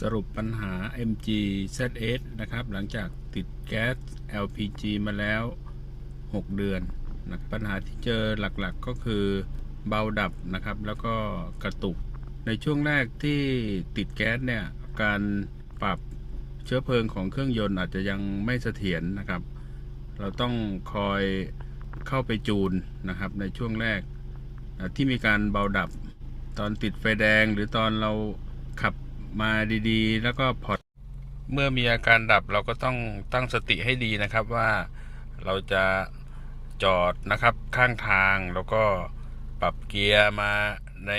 สรุปปัญหา MG ZS นะครับ หลังจากติดแก๊ส LPG มาแล้ว 6 เดือนนะปัญหาที่เจอหลักๆก็คือเบาดับนะครับ แล้วก็กระตุก ในช่วงแรกที่ติดแก๊สเนี่ย การปรับเชื้อเพลิงของเครื่องยนต์อาจจะยังไม่เสถียรนะครับ เราต้องคอยเข้าไปจูนนะครับ ในช่วงแรกที่มีการเบาดับ ตอนติดไฟแดงหรือตอนเรา มาดีๆ แล้วก็พอเมื่อมีอาการดับเราก็ต้องตั้งสติให้ดีนะครับว่าเราจะจอดนะครับข้างทางแล้วก็ปรับเกียร์มาใน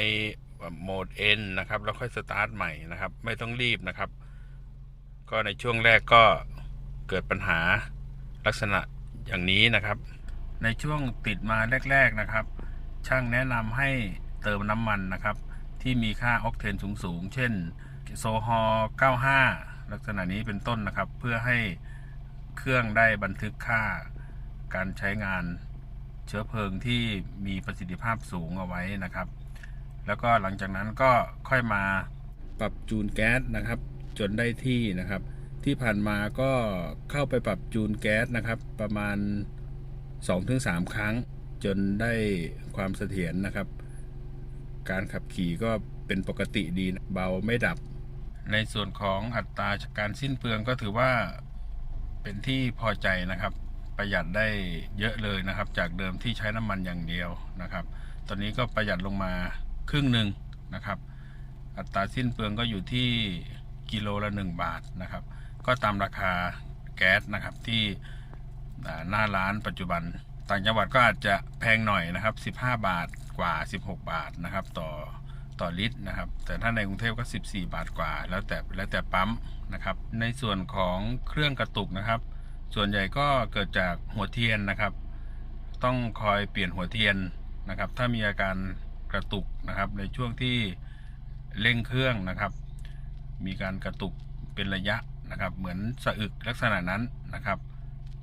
โหมด N นะครับ แล้วค่อยสตาร์ทใหม่นะครับ ไม่ต้องรีบนะครับ ก็ในช่วงแรกก็เกิดปัญหาลักษณะอย่างนี้นะครับ ในช่วงติดมาแรก ๆนะครับ ช่างแนะนำให้เติมน้ำมันนะครับ ที่มีค่าออกเทนสูงๆ เช่น โซฮอล์95 ลักษณะนี้เป็นต้นนะครับ เพื่อให้เครื่องได้บันทึกค่าการใช้งานเชื้อเพลิงที่มีประสิทธิภาพสูงเอาไว้นะครับ แล้วก็หลังจากนั้นก็ค่อยมาปรับจูนแก๊สนะครับ จนได้ที่นะครับ ที่ผ่านมาก็เข้าไปปรับจูนแก๊สนะครับ ประมาณ 2-3 ครั้ง จนได้ความเสถียรนะครับ การขับขี่ก็เป็นปกติดีเบาไม่ดับ ในส่วนของอัตราการสิ้นเปลืองก็ถือว่าเป็นที่พอใจนะครับ ประหยัดได้เยอะเลยนะครับ จากเดิมที่ใช้น้ำมันอย่างเดียวนะครับ ตอนนี้ก็ประหยัดลงมาครึ่งหนึ่งนะครับ อัตราสิ้นเปลืองก็อยู่ที่กิโลละ 1 บาทนะครับ ก็ตามราคาแก๊สนะครับที่หน้าร้านปัจจุบัน ต่างจังหวัดก็อาจจะแพงหน่อยนะครับ 15 บาทกว่า 16 บาทนะครับ ต่อ ต่อลิตรนะครับ แต่ถ้าในกรุงเทพก็ 14 บาทกว่า แล้วแต่แล้วแต่ปั๊มนะครับ ในส่วนของเครื่องกระตุกนะครับ ส่วนใหญ่ก็เกิดจากหัวเทียนนะครับ ต้องคอยเปลี่ยนหัวเทียนนะครับ ถ้ามีอาการกระตุกนะครับ ในช่วงที่เร่งเครื่องนะครับ มีการกระตุกเป็นระยะนะครับ เหมือนสะอึกลักษณะนั้นนะครับ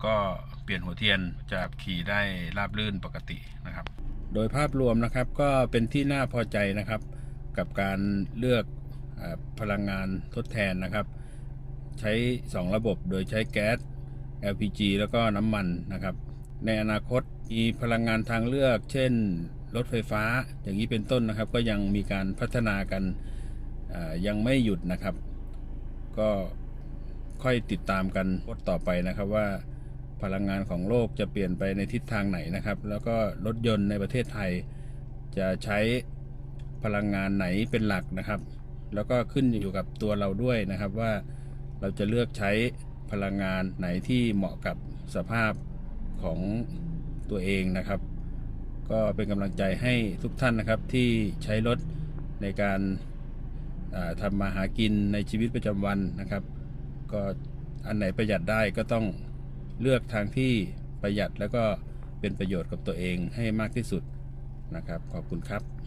ก็เปลี่ยนหัวเทียนจะขี่ได้ราบรื่นปกตินะครับ โดยภาพรวมนะครับก็เป็นที่น่าพอใจนะครับ กับการเลือกพลังงานทดแทนนะครับ ใช้ 2 ระบบโดยใช้แก๊ส LPG แล้วก็น้ำมันนะครับ ในอนาคตมีพลังงานทางเลือก เช่นรถไฟฟ้าอย่างนี้เป็นต้นนะครับ ก็ยังมีการพัฒนากันยังไม่หยุดนะครับ ก็ค่อยติดตามกันต่อไปนะครับว่าพลังงานของโลกจะเปลี่ยนไปในทิศทางไหนนะครับ แล้วก็รถยนต์ในประเทศไทยจะใช้ พลังงานไหนเป็นหลักนะครับ แล้วก็ขึ้นอยู่กับตัวเราด้วยนะครับว่าเราจะเลือกใช้พลังงานไหนที่เหมาะกับสภาพของตัวเองนะครับ ก็เป็นกำลังใจให้ทุกท่านนะครับที่ใช้รถในการาทำมาหากินในชีวิตประจำวันนะครับ ก็อันไหนประหยัดได้ก็ต้องเลือกทางที่ประหยัดแล้วก็เป็นประโยชน์กับตัวเองให้มากที่สุดนะครับ ขอบคุณครับ